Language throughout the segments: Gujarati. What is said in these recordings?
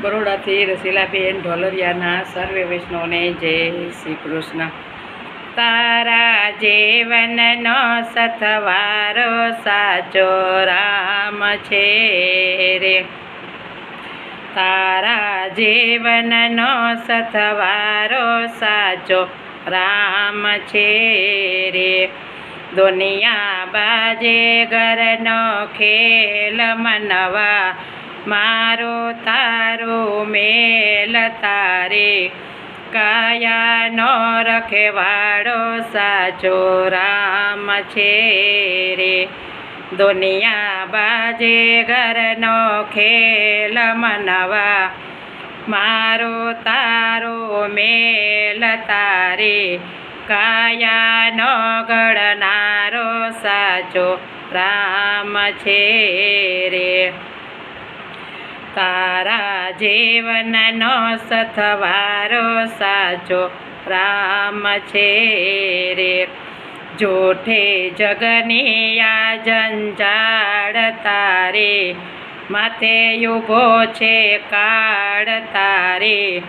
બરોડાથી રસીલાબેન ઢોલરિયાના સર્વે વૈષ્ણવને જય શ્રી કૃષ્ણ. તારા જીવનનો સથવારો સાચો રામ છે રે. તારા જીવનનો સથવારો સાચો રામ છે રે. દુનિયા બાજે ઘરનો ખેલ મનવા મારો તારો મેલ તારે, કાયાનો રખેવાડો સાચો રામ છે રે. દુનિયા બાજે ઘરનો ખેલ મનવા, મારો તારો મેલ તારે, કાયાનો ગળનારો સાચો રામ છે રે. તારા જીવનનો સથવારો સાચો રામ છે રે. જોઠે જગની આ જંજાળ તારે, માથે ઊભો છે કાળ તારે.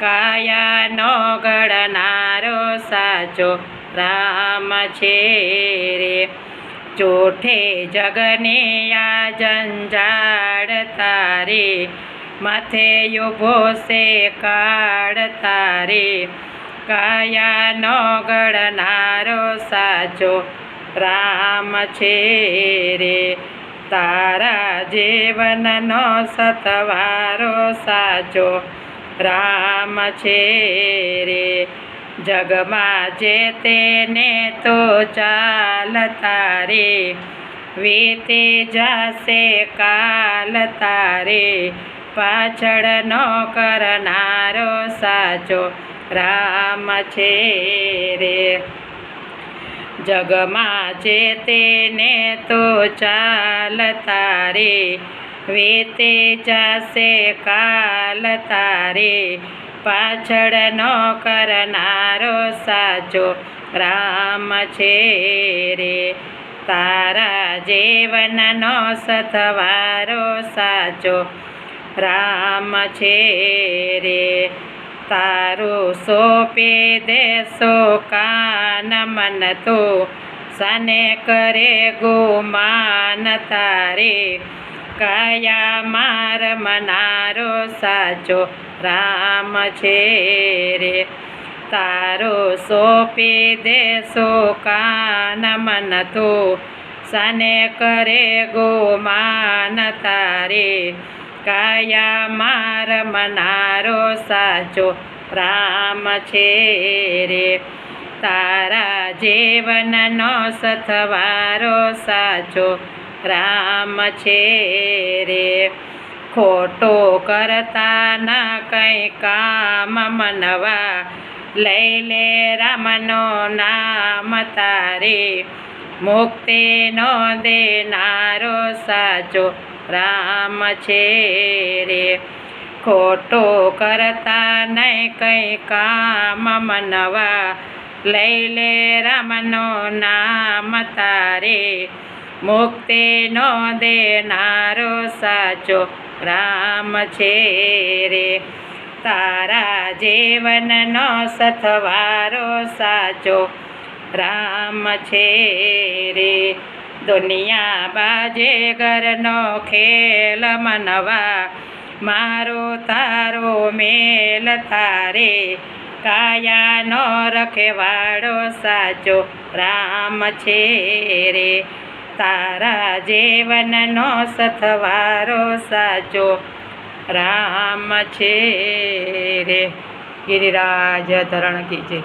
કાયાનો ઘડનારો સાચો રામ છે રે. જોઠે જગને આ જંજાળ તારે, માથે ઊભો છે કાળ તારે. કાયાનો ઘડનારો સાચો રામ છે રે. તારા જીવનનો સતવારો સાચો રામ છે રે. જગમાં જે તેને તો ચાલ તારે, વીતે જશે કાલ તારે. પાછળ નો કરનારો સાચો રામ છે રે. જગમાં જે તેને તો ચાલ તારે, વીતે જશે કાલ તારે. પાછળ નો કરનારો સાચો રામ છે રે. તારા જીવનનો સથવારો સાચો રામ છે રે. તારું સોંપી દેશો કાન મન તો સને કરે ગુમાન તારે. કાયા માર મનારો સાચો રામ છે રે. તારો સોંપી દેશો કાન મન તો સને કરે ગુમાન તારે. કાયા માર મનારો સાચો રામ છે રે. તારા જીવનનો સથવારો સાચો રામ છે રે. ખોટો કરતા ના કંઈ કામ મનવા. લઈ લે રામનો નામ તારે. મુક્તિનો દેનારો સાચો રામ છે રે. ખોટો કરતા નહીં કંઈ કામ મનવા. લઈ લે રામનો નામ તારે. મુક્તિનો દેનારો સાચો રામ છે રે. તારા જીવનનો સથવારો સાચો રામ છે રે. દુનિયા બાજે ઘરનો ખેલ મનવા, મારો તારો મેલ તારે કાયાનો રખેવાડો સાચો રામ છે રે. તારા જીવનનો સથવારો સાચો રામ છે રે. ગિરિરાજ ધરણ કી જય.